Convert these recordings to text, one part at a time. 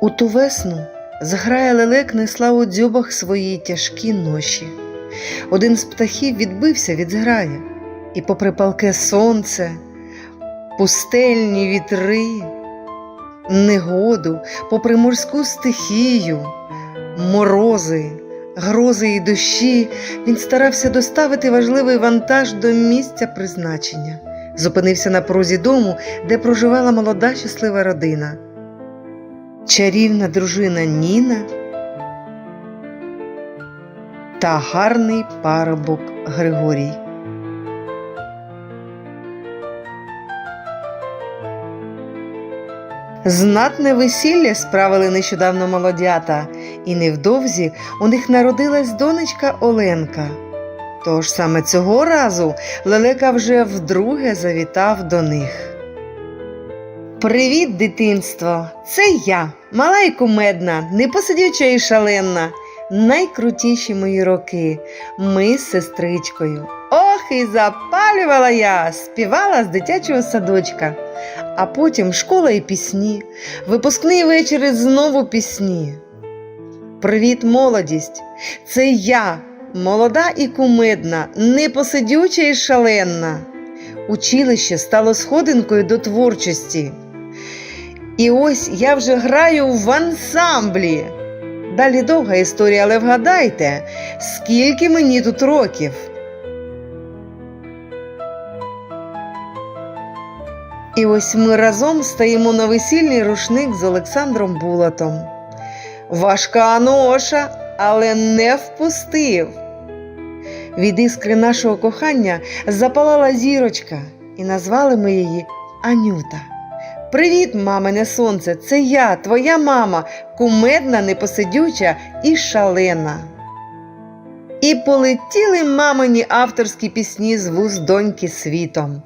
У ту весну зграя лелек несла у дзьобах свої тяжкі ноші. Один з птахів відбився від зграї, і попри палке сонце, пустельні вітри, негоду, попри морську стихію, морози, грози і дощі, він старався доставити важливий вантаж до місця призначення. Зупинився на порозі дому, де проживала молода щаслива родина. Чарівна дружина Ніна та гарний парубок Григорій. Знатне весілля справили нещодавно молодята, і невдовзі у них народилась донечка Оленка. Тож саме цього разу Лелека вже вдруге завітав до них. Привіт, дитинство! Це я, мала і кумедна, непосидюча і шаленна. Найкрутіші мої роки. Ми з сестричкою. Ох, і запалювала я, співала з дитячого садочка. А потім школа і пісні, випускний вечір і знову пісні. Привіт, молодість! Це я, молода і кумедна, непосидюча і шаленна. Училище стало сходинкою до творчості. І ось я вже граю в ансамблі. Далі довга історія, але вгадайте, скільки мені тут років. І ось ми разом стаємо на весільний рушник з Олександром Булатом. Важка ноша, але не впустив. Від іскри нашого кохання запалала зірочка, і назвали ми її Анюта. Привіт, мамине сонце! Це я, твоя мама, кумедна, непосидюча і шалена. І полетіли мамині авторські пісні з вуст доньки світом.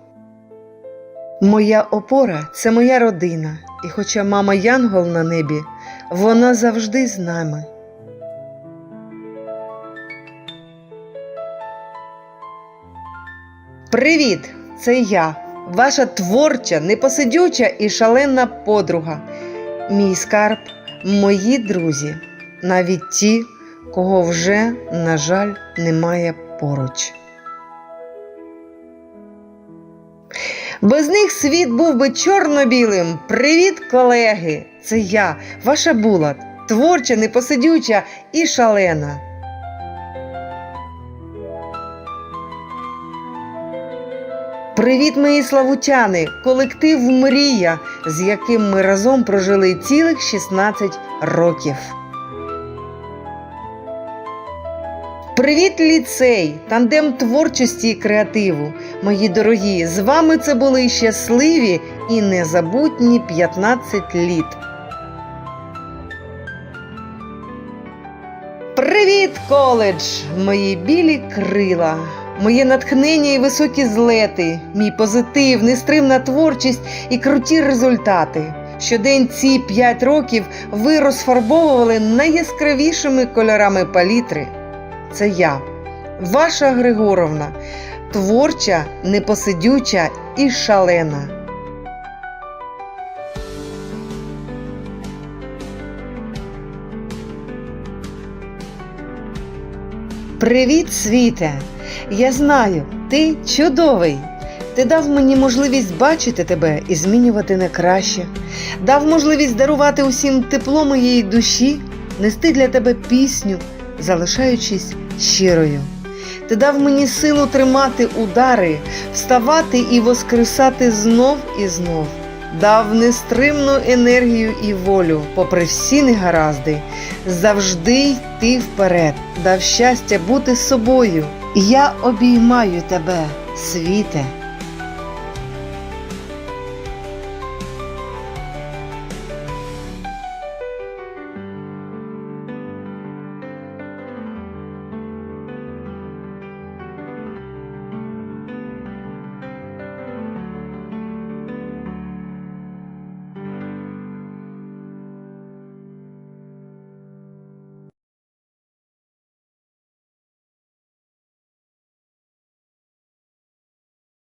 Моя опора це моя родина, і хоча мама Янгол на небі, вона завжди з нами. Привіт! Це я, ваша творча, непосидюча і шалена подруга. Мій скарб, мої друзі, навіть ті, кого вже, на жаль, немає поруч. Без них світ був би чорно-білим. Привіт, колеги! Це я, ваша булат, творча, непосидюча і шалена. Привіт, мої славутяни, колектив Мрія, з яким ми разом прожили цілих 16 років. Привіт, ліцей, тандем творчості і креативу. Мої дорогі, з вами це були щасливі і незабутні 15 літ. Привіт, коледж! Мої білі крила, моє натхнення і високі злети, мій позитив, нестримна творчість і круті результати. Щодень ці 5 років ви розфарбовували найяскравішими кольорами палітри. Це я, ваша Григоровна, творча, непосидюча і шалена. Привіт, світе! Я знаю, ти чудовий. Ти дав мені можливість бачити тебе і змінювати на краще, дав можливість дарувати усім тепло моєї душі, нести для тебе пісню, залишаючись щирою. Ти дав мені силу тримати удари, вставати і воскресати знов і знов. Дав нестримну енергію і волю, попри всі негаразди, завжди йти вперед, дав щастя бути собою. Я обіймаю тебе, світе.